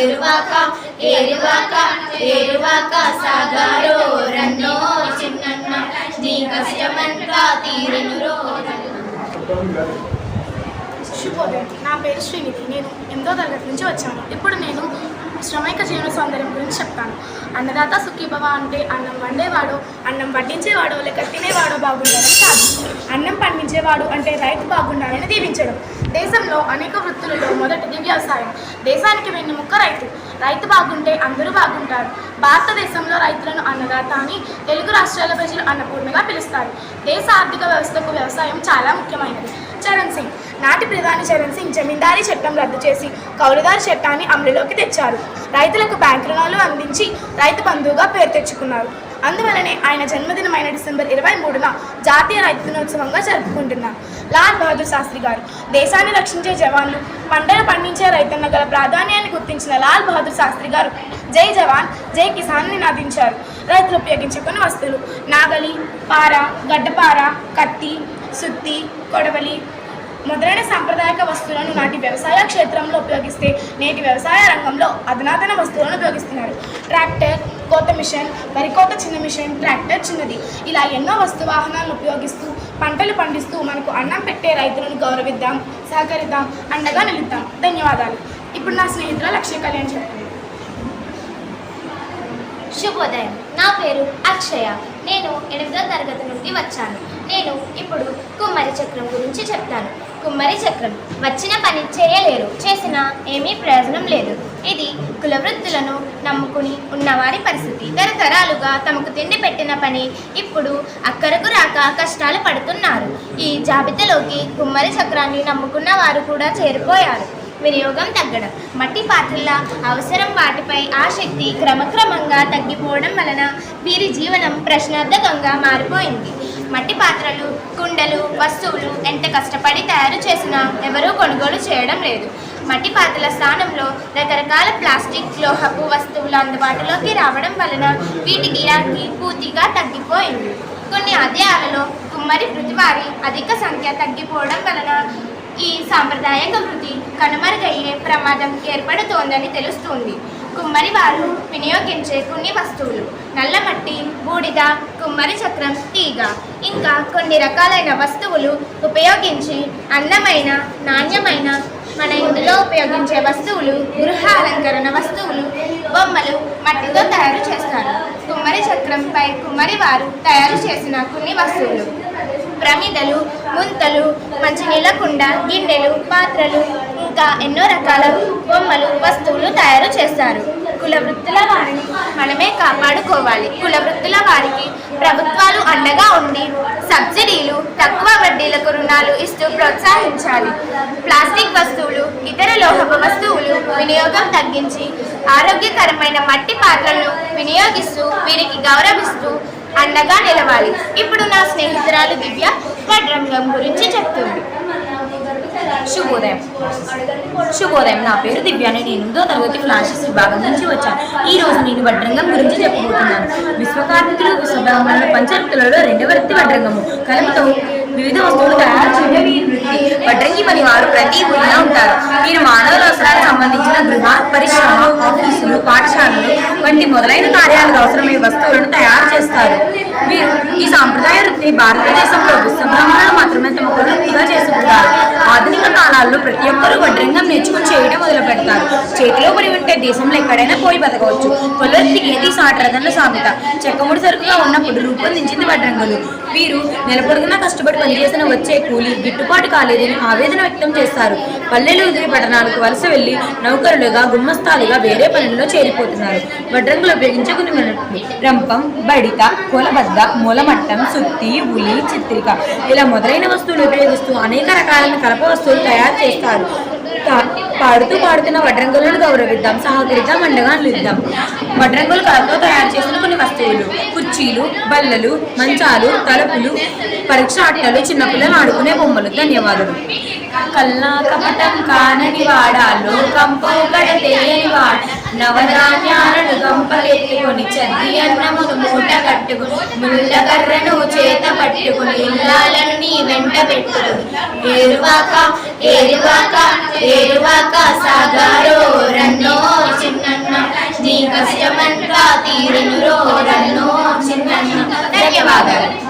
ఎరువాక ఏరువాక ఏరువాక సాగారో రన్నో చిన్నన్న నీ కష్టమంతా తీరును శుభోదయం నా పేరు శ్రీనిధి. నేను ఎనిమిదో తరగతి నుంచి వచ్చాను. ఇప్పుడు నేను శ్రమైక జీవన సౌందర్యం గురించి చెప్తాను. అన్నదాత సుఖీభవ అంటే అన్నం వండేవాడో అన్నం వడ్డించేవాడో లేక తినేవాడో బాగుండాలని కాదు అన్నం పండించేవాడు అంటే రైతు బాగుండాలని దీవించడం. దేశంలో అనేక వృత్తులలో మొదటిది వ్యవసాయం దేశానికి వెన్నెముక్క రైతు. రైతు బాగుంటే అందరూ బాగుంటారు. భారతదేశంలో రైతులను అన్నదాత అని తెలుగు రాష్ట్రాల ప్రజలు అన్నపూర్ణగా పిలుస్తారు. దేశ ఆర్థిక వ్యవస్థకు వ్యవసాయం చాలా ముఖ్యమైనది. చరణ్ సింగ్. నాటి ప్రధాని చరణ్ సింగ్ జమీందారీ చట్టం రద్దు చేసి కౌలుదారు చట్టాన్ని అమలులోకి తెచ్చారు. రైతులకు బ్యాంక్ రుణాలు అందించి రైతు బంధువుగా పేరు తెచ్చుకున్నారు. అందువలనే ఆయన జన్మదినమైన డిసెంబర్ ఇరవై మూడున జాతీయ రైతు దినోత్సవంగా జరుపుకుంటున్నాం లాల్ బహదూర్ శాస్త్రి గారు దేశాన్ని రక్షించే జవాన్లు పంటలు పండించే రైతన్న గల ప్రాధాన్యాన్ని గుర్తించిన లాల్ బహదూర్ శాస్త్రి గారు జై జవాన్ జై కిసాన్ నినాదించారు రైతులు ఉపయోగించే కొన్ని వస్తువులు నాగలి పార గడ్డపార కత్తి సుత్తి కొడవలి మొదలైన సాంప్రదాయక వస్తువులను నాటి వ్యవసాయ క్షేత్రంలో ఉపయోగిస్తే నేటి వ్యవసాయ రంగంలో అధునాతన వస్తువులను ఉపయోగిస్తున్నారు. ట్రాక్టర్ కోత మిషన్ వరి కోత చిన్న మిషన్ ట్రాక్టర్ చిన్నది. ఇలా ఎన్నో వస్తు వాహనాలను ఉపయోగిస్తూ పంటలు పండిస్తూ మనకు అన్నం పెట్టే రైతులను గౌరవిద్దాం సహకరిద్దాం అండగా నిలుద్దాం. ధన్యవాదాలు. ఇప్పుడు నా స్నేహితుల లక్ష్య కళ్యాణ్ చెప్తుంది శుభోదయం. నా పేరు అక్షయ. నేను ఎనిమిదో తరగతి నుండి వచ్చాను. నేను ఇప్పుడు కుమ్మరి చక్రం గురించి చెప్తాను. కుమ్మరి చక్రం. వచ్చిన పని చేయలేరు. చేసినా ఏమీ ప్రయోజనం లేదు. ఇది కులవృత్తులను నమ్ముకుని ఉన్నవారి పరిస్థితి. తరతరాలుగా తమకు తిండి పెట్టిన పని ఇప్పుడు అక్కరకు రాక కష్టాలు పడుతున్నారు. ఈ జాబితాలోకి కుమ్మరి చక్రాన్ని నమ్ముకున్న వారు కూడా చేరిపోయారు. వినియోగం తగ్గడం. మట్టి పాత్రల అవసరం వాటిపై ఆసక్తి క్రమక్రమంగా తగ్గిపోవడం వలన వీరి జీవనం ప్రశ్నార్థకంగా మారిపోయింది. మట్టి పాత్రలు కుండలు వస్తువులు ఎంత కష్టపడి తయారు చేసినా ఎవరూ కొనుగోలు చేయడం లేదు. మట్టి పాత్రల స్థానంలో రకరకాల ప్లాస్టిక్ లోహపు వస్తువులు అందుబాటులోకి రావడం వలన వీటి గిరాకీ పూర్తిగా తగ్గిపోయింది. కొన్ని ఆదాయాలలో కుమ్మరి వృత్తి అధిక సంఖ్య తగ్గిపోవడం వలన ఈ సాంప్రదాయక వృత్తి కనుమరుగయ్యే ప్రమాదం ఏర్పడుతోందని తెలుస్తుంది. కుమ్మరి వారు వినియోగించే కొన్ని వస్తువులు నల్లమట్టి బూడిద కుమ్మరి చక్రం తీగ. ఇంకా కొన్ని రకాలైన వస్తువులు ఉపయోగించి అందమైన నాణ్యమైన మన ఇంటిలో ఉపయోగించే వస్తువులు గృహ అలంకరణ వస్తువులు బొమ్మలు మట్టితో తయారు చేస్తారు. కుమ్మరి చక్రంపై కుమ్మరి వారు తయారు చేసిన కొన్ని వస్తువులు. ప్రమిదలు ముంతలు మంచినీళ్ళ కుండ గిన్నెలు పాత్రలు ఇంకా ఎన్నో రకాల బొమ్మలు వస్తువులు తయారు చేస్తారు. కుల వృత్తుల వారిని మనమే కాపాడుకోవాలి. కుల వృత్తుల వారికి ప్రభుత్వాలు అండగా ఉండి సబ్సిడీలు తక్కువ వడ్డీలకు రుణాలు ఇస్తూ ప్రోత్సహించాలి. ప్లాస్టిక్ వస్తువులు ఇతర లోహపు వస్తువులు వినియోగం తగ్గించి ఆరోగ్యకరమైన మట్టి పాత్రలను వినియోగిస్తూ వీరికి గౌరవిస్తూ అండగా నిలవాలి. ఇప్పుడు నా దివ్య వడ్రంగం గురించి చెప్తుంది. శుభోదయం. శుభోదయం. నా పేరు దివ్యాని నేను ఎనిమిదో తరగతి క్లాసెస్ విభాగం నుంచి వచ్చాను. ఈ రోజు నేను వడ్రంగం గురించి చెప్పబోతున్నాను. విశ్వకార్మికులు విశ్వబ్రాహ్మణుల పంచవృత్తులలో రెండవ వృత్తి వడ్రంగము. కలపతో వివిధ వస్తువులు తయారు చేయడం ఈ వృత్తి. వడ్రంగి పని వారు ప్రతి ఊరిలో ఉంటారు. వీరు మానవుల అవసరాలకు సంబంధించిన గృహ పరిశ్రమ ఆఫీసులు పాఠశాలలు వంటి మొదలైన కార్యాలకు అవసరమైన వస్తువులను తయారు చేస్తారు. వీరు ఈ భారతదేశం ప్రభుత్వం భారతదేశంలో మాత్రమే తమ కొడుకుగా చేసుకుంటారు. ఆధునిక కాలాల్లో ప్రతి ఒక్కరూ వడ్రంగం నేర్చుకుని చేయడం మొదలు పెడతారు. చేతిలో పడి ఉంటే దేశంలో ఎక్కడైనా పోయి బతకవచ్చు. కొలర్తికి ఏది సాటరథంలో సామెత. చెక్కముడి సరుకుగా ఉన్నప్పుడు రూపొందించింది వడ్రంగులు. వీరు నెలపొడుగునా కష్టపడి పనిచేసిన వచ్చే కూలి గిట్టుబాటు కాలేదని ఆవేదన వ్యక్తం చేస్తారు. పల్లెలు ఉదిరి పట్టణాలకు వలస వెళ్ళి నౌకరులుగా గుమ్మస్తాలుగా వేరే పనుల్లో చేరిపోతున్నారు. వడ్రంగులు ఉపయోగించే కొన్ని రంపం బడిత కోలబద్ద మూలమట్టం సుత్తి ఉలి చిత్రిక ఇలా మొదలైన వస్తువులు ఉపయోగిస్తూ అనేక రకాలైన కలప వస్తువులు తయారు చేస్తారు. పాడుతూ పాడుతున్న వడ్రంగులను గౌరవిద్దాం సహకరిద్దాం అండగా నిలుద్దాం. వడ్రంగులు కళతో తయారు చేసిన కొన్ని వస్తువులు కుర్చీలు బల్లలు మంచాలు తలుపులు పరీక్ష అట్టలు చిన్నపిల్లలు ఆడుకునే బొమ్మలు. ధన్యవాదాలు కల్లా కపటం కానని వాడా లోకం పోగడ వాడ. నవధాన్యాలను గంపలెత్తుకొని చద్ది అన్నమును మూట కట్టుకుని ముళ్ళకర్రను చేత పట్టుకుని ఇల్లాలను నీ వెంట పెట్టుకుని ఏరువాక ఏరువాక ఏరువాక సాగారో రన్నో చిన్నన్న. నీ కష్టమంతా తీరునురో ధన్యవాదాలు.